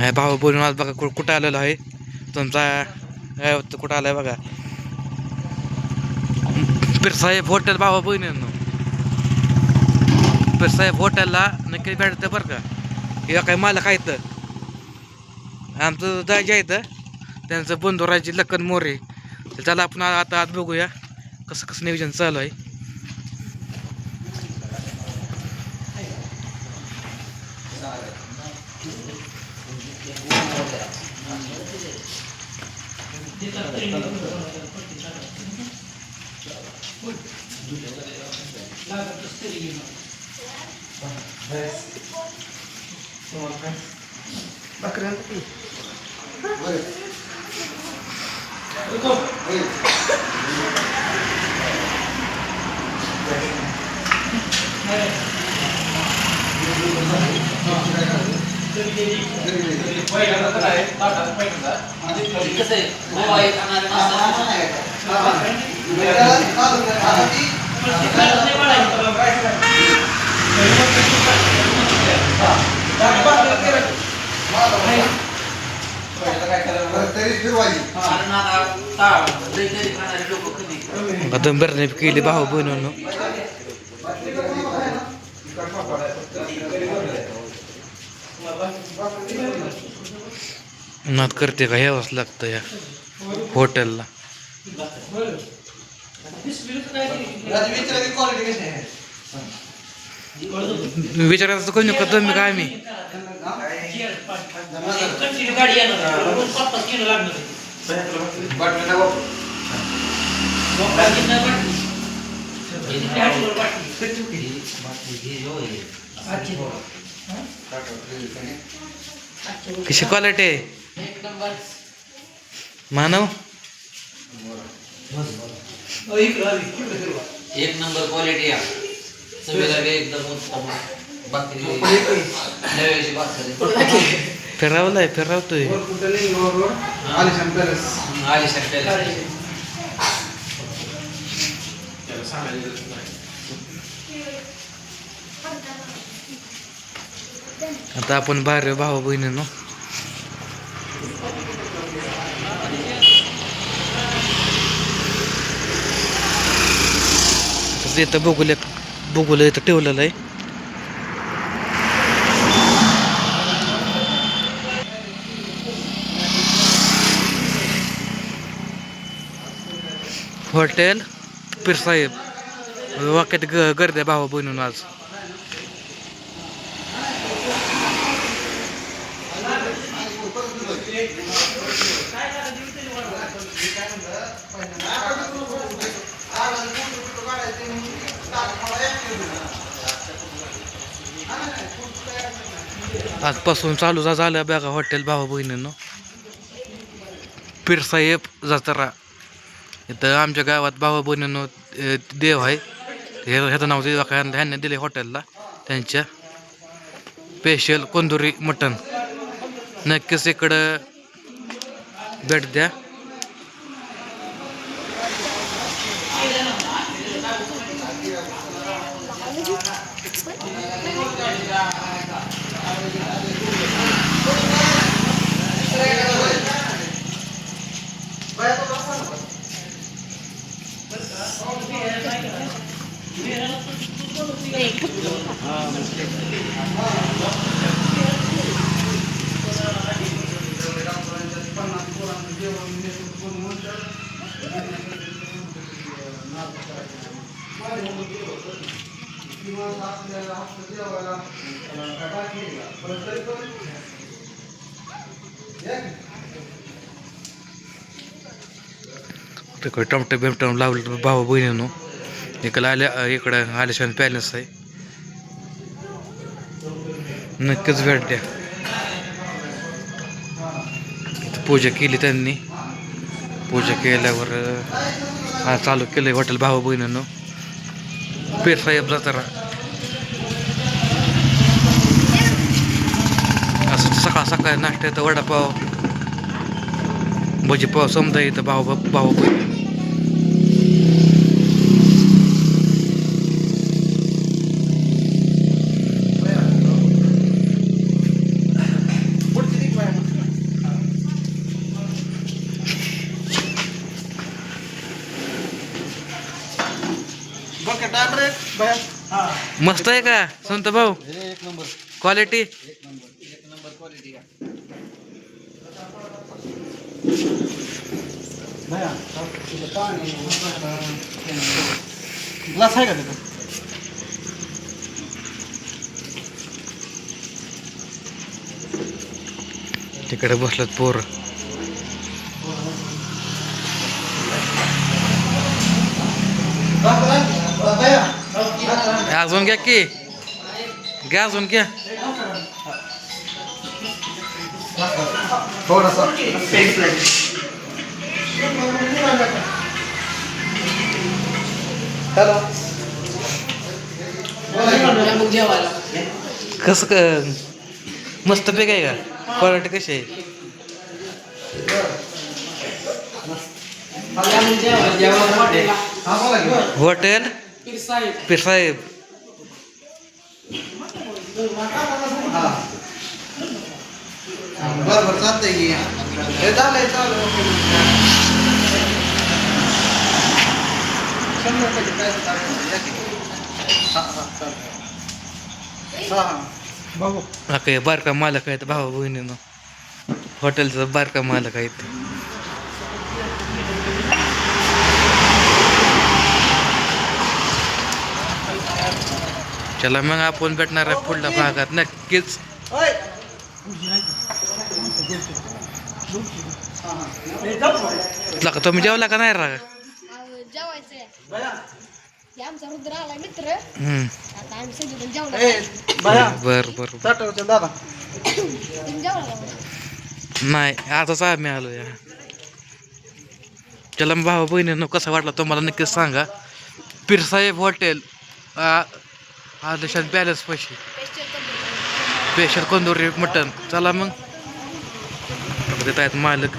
हे भाऊ बोलून आज बघा कुठं कुठं आलेलो आहे. तुमचा कुठं आलाय बघा. पिरसाहेब हॉटेल भावा बहिणींनो. पिरसाहेब हॉटेलला नक्की भेटतं बरं का. हे काही मालक आहेत. तर आमचं दाजी आहे तर त्यांचं बंधुराजी लखन मोरे. तर त्याला आपण आता आज बघूया कसं कसं नियोजन चालू आहे. बकऱ्या Thank you. आता बरं केली भाऊ बनवून. नात करते का? यावंच लागतं या हॉटेलला विचारायचं तर कोणी करतो मी काय मी? कशी क्वालिटी आहे? एक नंबर. मानव? एक नंबर क्वालिटी आहे. चवीला बी एकदम उत्तम भाकरी नव्याची भाकरी. फिरावलाय फिरावतोय. आता आपण बाहेर भाऊ बहिणीनो. इथं बघूल बघूल इथं ठेवलेलं आहे. हॉटेल पीरसाहेब वाक्यात ग गर्दी आहे भाऊ आज. आजपासून चालू जा झालं बघा हॉटेल भावा बहिणींनो. पीरसाहेब जत्रा इथं आमच्या गावात भावा बहिणींनो देव आहे. हे ह्याचं नाव ह्यांना ह्यांनी दिले हॉटेलला त्यांच्या स्पेशल कोंदुरी मटण. नक्कीच इकडं भेट द्या तिकडे टमटे बिमटम लावलं भाऊ बहिणीनो. इकडं आल्या इकडं आल्याशिवाय पॅलेस आहे. नक्कीच भेट द्या. पूजा केली त्यांनी. पूजा केल्यावर हा चालू केलं आहे हॉटेल भाऊ बहिणीनो. पेरसाहेब जत्रा असं सकाळ सकाळी येतं वडापाव भजी पाव समजा येतं भाऊ भाऊ बहिणी. मस्त आहे का संत भाऊ? एक नंबर. क्वालिटी एक नंबर एक नंबर क्वालिटी आहे. ग्लास आहे का त्याचा तिकडे बसलं पोर. अजून घ्या की? घ्या अजून घ्या थोडासा हॅलो। मग जेवायला कसं क मस्त पेक आहे का? क्वालिटी कशी आहे? मग जेवायला जेवायला हॉटेलला हा बोला की हॉटेल पीर साहेब पीर साहेब. हा. बरं बरं चालतंय की. हे शंभर काय या की. हा हा हा हा. बघू हा काय बारका मालक आहेत भावा बहिणीनं. हॉटेलचा बारका मालक आहेत. चला मग आपण भेटणार आहे पुढल्या भागात. नक्कीच. तुम्ही जेवला का नाही राग बर बर दादा नाही आताच आम्ही आलो या चला मग भावा बहिणीनं कसा वाटला तुम्हाला नक्कीच सांगा. पीरसाहेब हॉटेल आदेशात बॅलन्स पैसे. स्पेशल कंदोरी मटन चला मग. तिथं आहेत मालक.